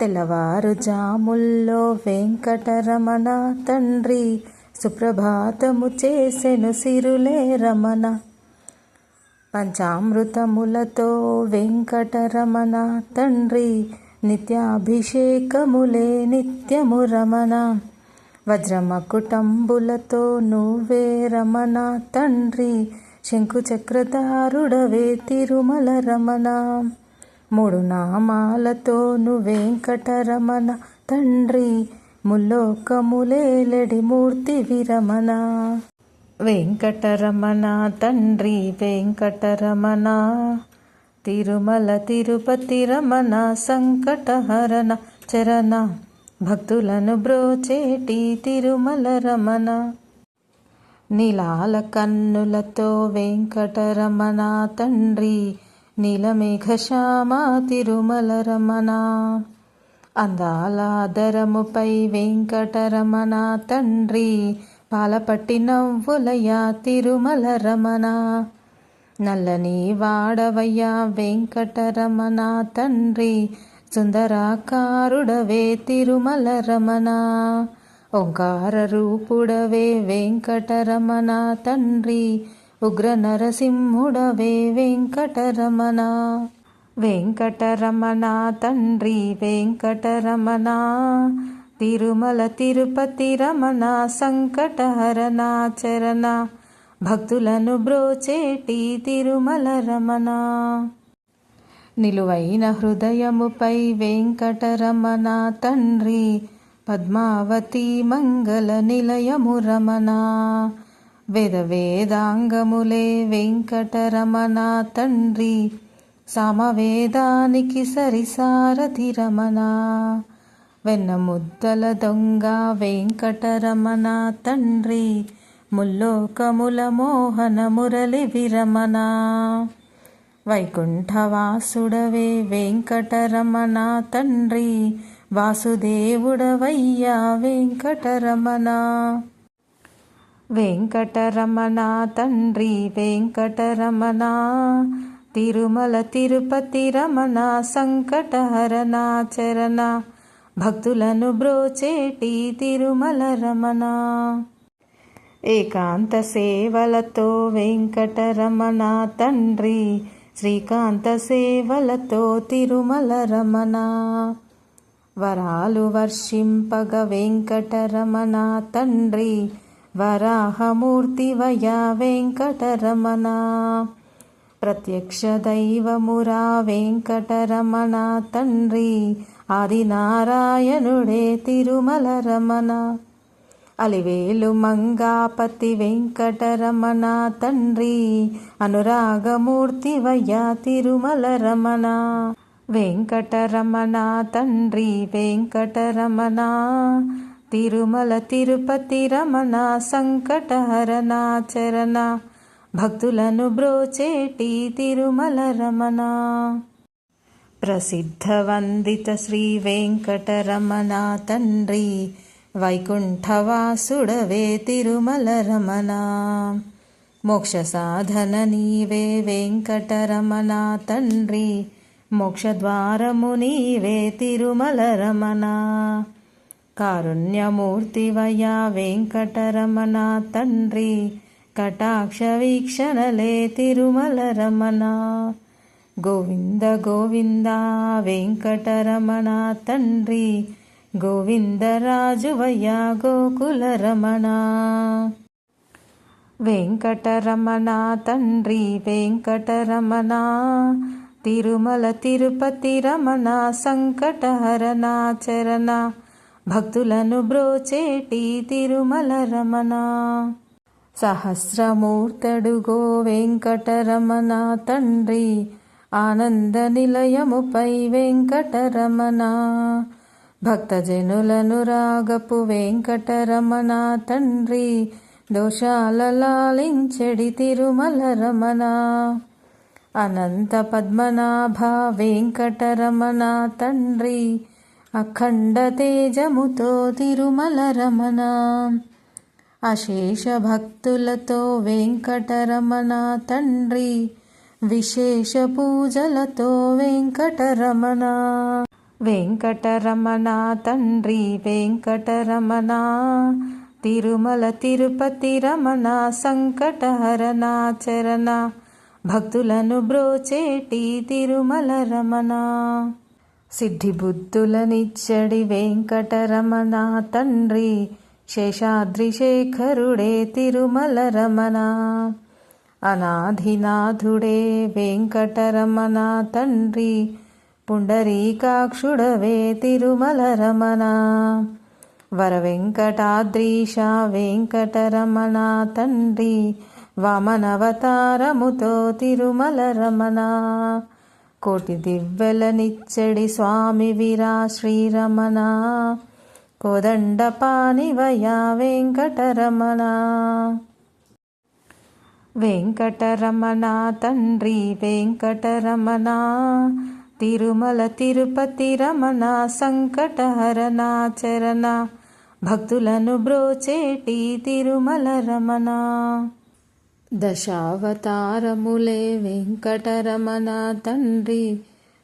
తెల్లవారుజాముల్లో వెంకటరమణ తండ్రి సుప్రభాతము చేసెను సిరులే రమణ. పంచామృతములతో వెంకటరమణ తండ్రి నిత్యాభిషేకములే నిత్యము రమణ. వజ్రమకుటంబులతో నువ్వే రమణ తండ్రి శంకుచక్రధారుడవే తిరుమల రమణ. మూడు నామాలతో వెంకటరమణ తండ్రి ముల్లోకములేలడి మూర్తి విరమణ. వెంకటరమణ తండ్రి వెంకటరమణ. తిరుమల తిరుపతి రమణ సంకటహరణ చరణ. భక్తులను బ్రోచేటి తిరుమల రమణ. నీలాల కన్నులతో వెంకటరమణ తండ్రి నీలమేఘశ్యామా తిరుమల రమణ అందాలాదరముపై వెంకటరమణ తండ్రి పాలపట్టి నవ్వులయ్యా తిరుమల రమణ నల్లని వాడవయ్యా వెంకటరమణ తండ్రి సుందరాకారుడవే తిరుమల రమణ ఓంకార రూపుడవే వెంకటరమణ తండ్రి ఉగ్ర నరసింహుడవే వెంకటరమణ. వెంకటరమణ తండ్రి వెంకటరమణ. తిరుమల తిరుపతి రమణ సంకటహరణ చరణ భక్తులను బ్రోచేటి తిరుమల రమణ. నిలువైన హృదయముపై వెంకటరమణ తండ్రి పద్మావతి మంగళ నిలయము రమణ. వేద వేదాంగములే వెంకటరమణ తండ్రి సమవేదానికి సరిసారథి రమణ. వెన్న ముద్దల దొంగ వెంకటరమణ తండ్రి ముల్లోకముల మోహన మురళి విరమణ. వైకుంఠవాసుడవే వెంకటరమణ తండ్రి వాసుదేవుడవయ్యా వెంకటరమణ. వెంకటరమణ తండ్రి వెంకటరమణ తిరుమల తిరుపతి రమణ సంకటహరణ చరణ భక్తులను బ్రోచేటి తిరుమల రమణ. ఏకాంత సేవలతో వెంకటరమణ తండ్రి శ్రీకాంత సేవలతో తిరుమల రమణ. వరాలు వర్షింపగ వెంకటరమణ తండ్రి వరాహమూర్తివయ వెంకటరమణ. ప్రత్యక్ష దైవమురా వెంకటరమణ తండ్రి ఆదినారాయణుడే తిరుమల రమణ అలివేలు మంగాపతి వెంకటరమణ తండ్రి అనురాగమూర్తివయ్య తిరుమల రమణ వెంకటరమణ తండ్రి వెంకటరమణ. తిరుమల తిరుపతి రమణ సంకటహరణ చరణ భక్తులను బ్రోచేటి తిరుమల రమణ. ప్రసిద్ధ వందిత శ్రీ వెంకటరమణ తండ్రి వైకుంఠవాసుడవే తిరుమల రమణ. మోక్ష సాధన నీవే వెంకటరమణ తండ్రి మోక్షద్వారము నీవే తిరుమల రమణ. కారుణ్యమూర్తివయా వెంకటరమణ తండ్రి. కటాక్ష వీక్షణలే తిరుమల రమణ గోవింద గోవింద వెంకటరమణ తండ్రి. గోవిందరాజువయ్యా గోకుల రమణ వెంకటరమణ తండ్రి వెంకటరమణ. తిరుమల తిరుపతి రమణ సంకటహరణ చరణ. భక్తులను బ్రోచేటి తిరుమల రమణ. సహస్రమూర్తడుగో వెంకటరమణ తండ్రి ఆనంద నిలయముపై వెంకటరమణ. భక్తజనులను రాగపు వెంకటరమణ తండ్రి దోషాల లాలించెడి తిరుమల రమణ. అనంత పద్మనాభ వెంకటరమణ తండ్రి అఖండ తేజముతో తిరుమల రమణ. అశేష భక్తులతో వెంకటరమణ తండ్రి. విశేష పూజలతో వెంకటరమణ. వెంకటరమణ తండ్రి వెంకటరమణ. తిరుమల తిరుపతి రమణ సంకటహరణ చరణ భక్తులను బ్రోచేటి తిరుమల రమణ. సిద్ధిబుద్ధులనిచ్చడి వెంకటరమణ తండ్రి శేషాద్రిశేఖరుడే తిరుమల రమణ అనాధినాథుడే వెంకటరమణ తండ్రి పుండరీకాక్షుడవే తిరుమల రమణ వరవెంకటాద్రీశ వెంకటరమణ తండ్రి వామనవతారముతో తిరుమల రమణ కోటి దివ్వెలనిచ్చడి స్వామి విరా శ్రీరమణ. కోదండపానివయ వెంకటరమణ. వెంకటరమణ తండ్రి వెంకటరమణ. తిరుమల తిరుపతి రమణ సంకటహరణ చరణ భక్తులను బ్రోచేటి తిరుమల రమణ. దశావతారములే వెంకటరమణ తండ్రి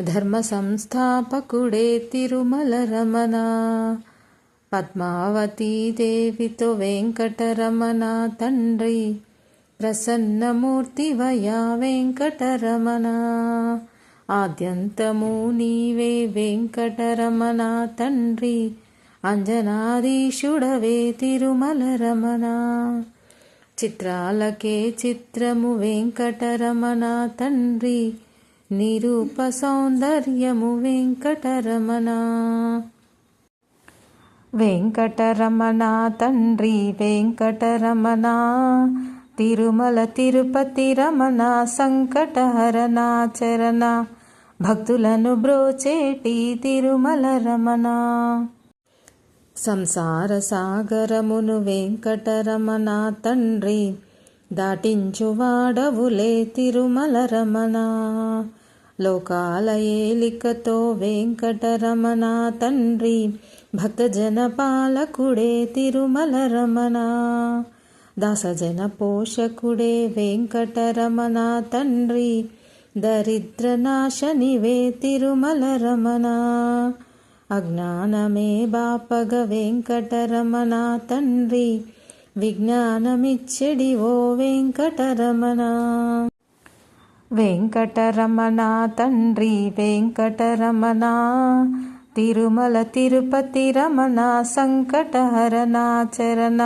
ధర్మ సంస్థాపకుడే తిరుమల రమణ పద్మావతీ దేవితో వెంకటరమణ తండ్రి ప్రసన్నమూర్తివయా వెంకటరమణ. ఆద్యంతము నీవే వెంకటరమణ తండ్రి అంజనాదీశుడవే తిరుమల రమణ చిత్రాలకే చిత్రము వెంకటరమణ తండ్రి నిరూప సౌందర్యము వెంకటరమణ. వెంకటరమణ తండ్రి వెంకటరమణ తిరుమల తిరుపతి రమణ సంకటహరణ చరణ భక్తులను బ్రోచేటి తిరుమల రమణ. సంసార సాగరమును వెంకటరమణ తండ్రి దాటించువాడవులే తిరుమల రమణ లోకాల ఏలికతో వెంకటరమణ తండ్రి భక్తజన పాలకుడే తిరుమల రమణ దాసజన పోషకుడే వెంకటరమణ తండ్రి దరిద్రనాశనివే తిరుమల రమణ అజ్ఞానమే బాపగ వెంకటరమణ తండ్రి విజ్ఞానమిచ్చడి ఓ వెంకటరమణ. వెంకటరమణ తండ్రి వెంకటరమణ. తిరుమల తిరుపతి రమణ సంకటహరణ చరణ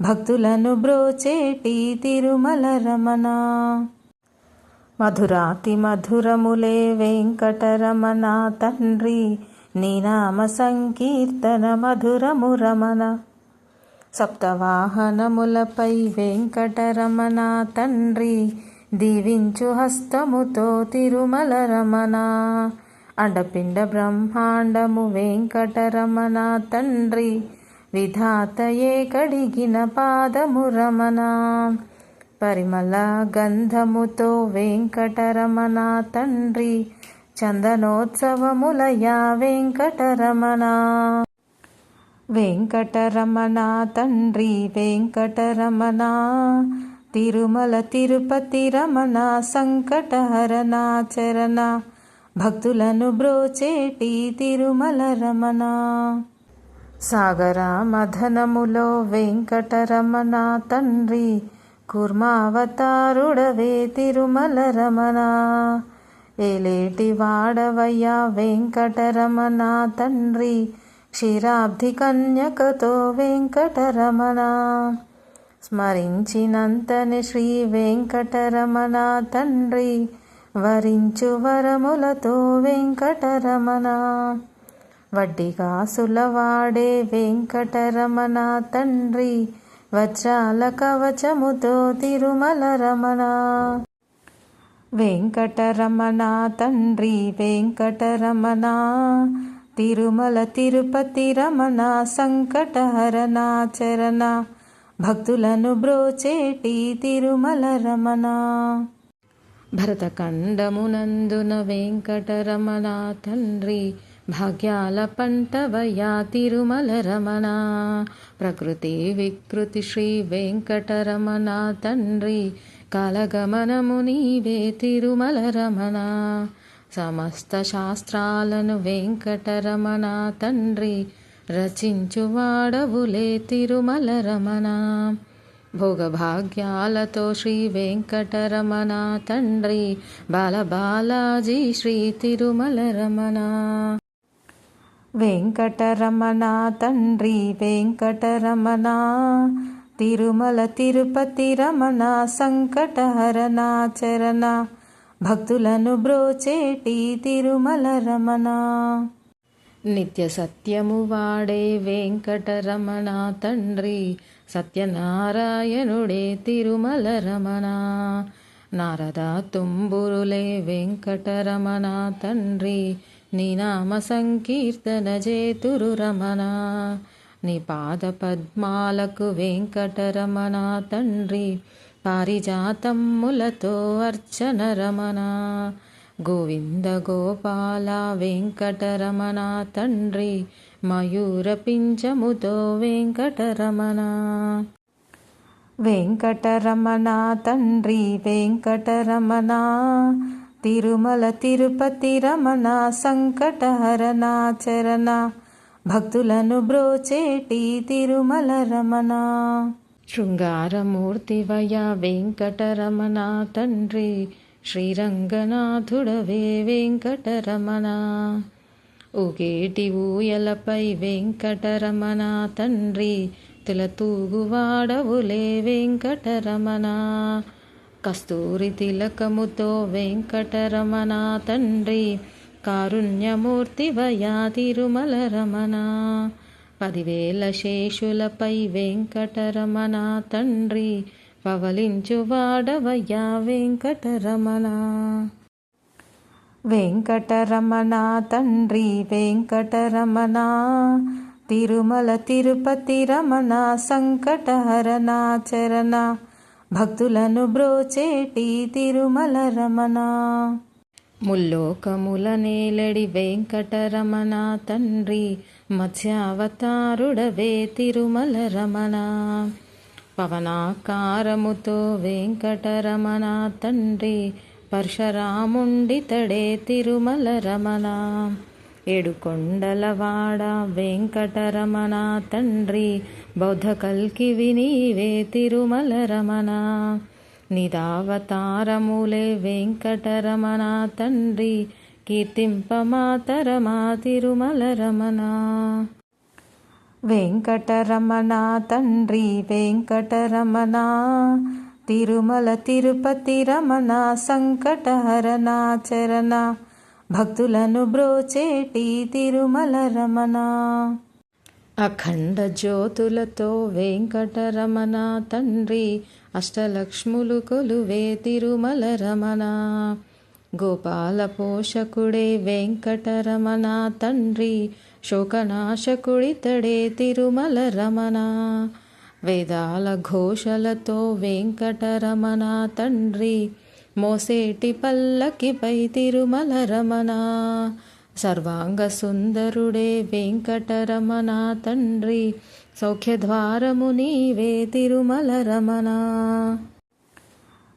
భక్తులను బ్రోచేటి తిరుమల రమణ. మధురాతి మధురములే వెంకటరమణ తండ్రి నీనామ సంకీర్తన మధురము రమణ సప్తవాహనములపై వెంకటరమణ తండ్రి దీవించు హస్తముతో తిరుమల రమణ అండపిండ బ్రహ్మాండము వెంకటరమణ తండ్రి విధాతయే కడిగిన పాదము రమణ పరిమళ గంధముతో వెంకటరమణ తండ్రి చందనోత్సవములయా వెంకటరమణ. వెంకటరమణ తండ్రి వెంకటరమణ. తిరుమల తిరుపతి రమణ సంకటహరణ చరణ భక్తులను బ్రోచేటి తిరుమల రమణ. సాగర మధనములో వెంకటరమణ తండ్రి కుర్మావతారుడవే తిరుమల రమణ. ఏలేటి వాడవయ్యా వెంకటరమణ తండ్రి. క్షీరాబ్ధి కన్యకతో వెంకటరమణ. స్మరించినంతని శ్రీ వెంకటరమణ తండ్రి. వరించు వరములతో వెంకటరమణ. వడ్డిగాసులవాడే వెంకటరమణ తండ్రి. వజ్రాల కవచముతో తిరుమల రమణ. వెంకటరమణ తండ్రి వెంకటరమణ తిరుమల తిరుపతి రమణ సంకటహరణ చరణ భక్తులను బ్రోచేటి తిరుమల రమణ. భరతఖండమునందున వెంకటరమణ తండ్రి భాగ్యాల పంటవయా తిరుమల రమణ. ప్రకృతి వికృతి శ్రీ వెంకటరమణ తండ్రి కలగమనము నీవే తిరుమల రమణ సమస్త శాస్త్రాలను వెంకటరమణ తండ్రి రచించువాడవులే తిరుమల రమణ భోగభాగ్యాలతో శ్రీ వెంకటరమణ తండ్రి బాలబాలాజీ శ్రీ తిరుమల రమణ వెంకటరమణ తండ్రి వెంకటరమణ. తిరుమల తిరుపతి రమణ సంకటహరణాచరణ. భక్తులను బ్రోచేటి తిరుమల రమణ. నిత్య సత్యము వాడే వెంకటరమణ తండ్రి సత్యనారాయణుడే తిరుమల రమణ. నారద తుంబురులే వెంకటరమణ తండ్రి నీ నామ సంకీర్తన జేతురు రమణ. నీ పాద పద్మాలకు వెంకటరమణ తండ్రి పారిజాతమ్ములతో అర్చన రమణ. గోవింద గోపాల వెంకటరమణ తండ్రి మయూర పింఛముతో వెంకటరమణ. వెంకటరమణ తండ్రి వెంకటరమణ. తిరుమల తిరుపతి రమణ సంకటహరణ చరణ. భక్తులను బ్రోచేటి తిరుమల రమణ. శృంగారమూర్తివయ వెంకటరమణ తండ్రి శ్రీరంగనాథుడవే వెంకటరమణ. ఊగేటి ఊయలపై వెంకటరమణ తండ్రి తిలతూగువాడవులే వెంకటరమణ. కస్తూరి తిలకముతో వెంకటరమణ తండ్రి కారుణ్యమూర్తివయా తిరుమల రమణ పదివేల శేషులపై వెంకటరమణ తండ్రి పవలించువాడవయ్యా వెంకటరమణ. వెంకటరమణ తండ్రి వెంకటరమణ. తిరుమల తిరుపతి రమణ సంకటహరణ చరణ భక్తులను బ్రోచేటి తిరుమల రమణ ముల్లోకముల నేలడి వెంకటరమణ తండ్రి మత్స్యావతారుడవే తిరుమల రమణ పవనాకారముతో వెంకటరమణ తండ్రి పరశురాముండితడే తిరుమల రమణ ఏడుకొండలవాడ వెంకటరమణ తండ్రి బౌద్ధ కల్కి వినీవే తిరుమల రమణ నిదావతారములే వెంకటరమణ తండ్రి కీర్తింపమాతరమా తిరుమల రమణ వెంకటరమణ తండ్రి వెంకటరమణ తిరుమల తిరుపతి రమణ సంకటహరణ చరణ భక్తులను బ్రోచేటి తిరుమల రమణ అఖండ జ్యోతులతో వెంకటరమణ తండ్రి అష్టలక్ష్ములు కొలువే తిరుమల రమణ. గోపాల పోషకుడే వెంకటరమణ తండ్రి శోకనాశకుడితడే తిరుమల రమణ. వేదాల ఘోషలతో వెంకటరమణ తండ్రి మోసేటి పల్లకిపై తిరుమల రమణ. సర్వాంగ సుందరుడే వెంకటరమణ తండ్రి సౌఖ్యద్వారము నీవే తిరుమల రమణ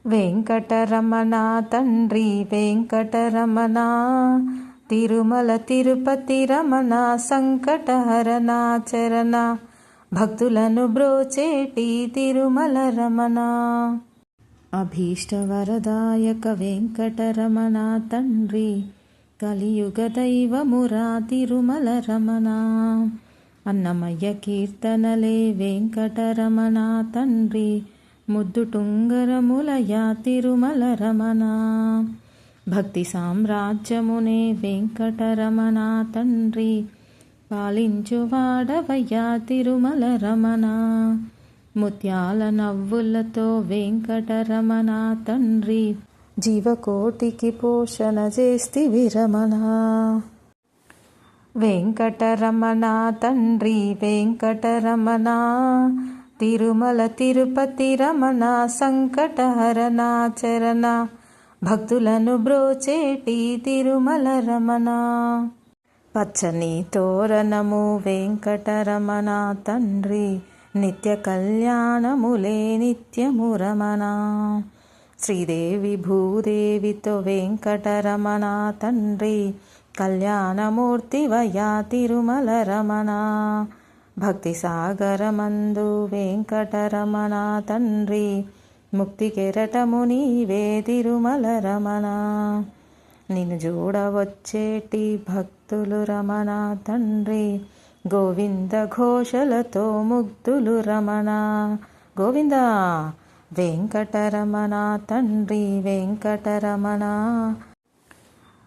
వెంకటరమణ తండ్రి వెంకటరమణ తిరుమల తిరుపతి రమణ సంకటహరణ చరణ భక్తులను బ్రోచేటి తిరుమల రమణ అభీష్టవరదాయక వెంకటరమణ తండ్రి కలియుగ దైవమురా తిరుమల రమణ అన్నమయ్య కీర్తనలే వెంకటరమణ తండ్రి ముద్దుటుంగరములయా తిరుమల రమణ. భక్తి సామ్రాజ్యమునే వెంకటరమణ తండ్రి పాలించువాడవయ్యా తిరుమల రమణ. ముత్యాల నవ్వులతో వెంకటరమణ తండ్రి జీవకోటికి పోషణ చేస్తి విరమణ వెంకటరమణ తండ్రి వెంకటరమణ తిరుమల తిరుపతి రమణ సంకటహరణ చరణ భక్తులను బ్రోచేటి తిరుమల రమణ. పచ్చని తోరణము వెంకటరమణ తండ్రి నిత్య కళ్యాణములే నిత్యము రమణ. శ్రీదేవి భూదేవితో వెంకటరమణ తండ్రి కళ్యాణమూర్తివయా తిరుమల రమణ భక్తి సాగరమందు వెంకటరమణ తండ్రి ముక్తి కెరటము నీవే తిరుమల రమణ నిన్ను చూడవచ్చేటి భక్తులు రమణ తండ్రి గోవింద ఘోషలతో ముగ్ధులు రమణ. గోవింద వెంకటరమణ తండ్రి వెంకటరమణ.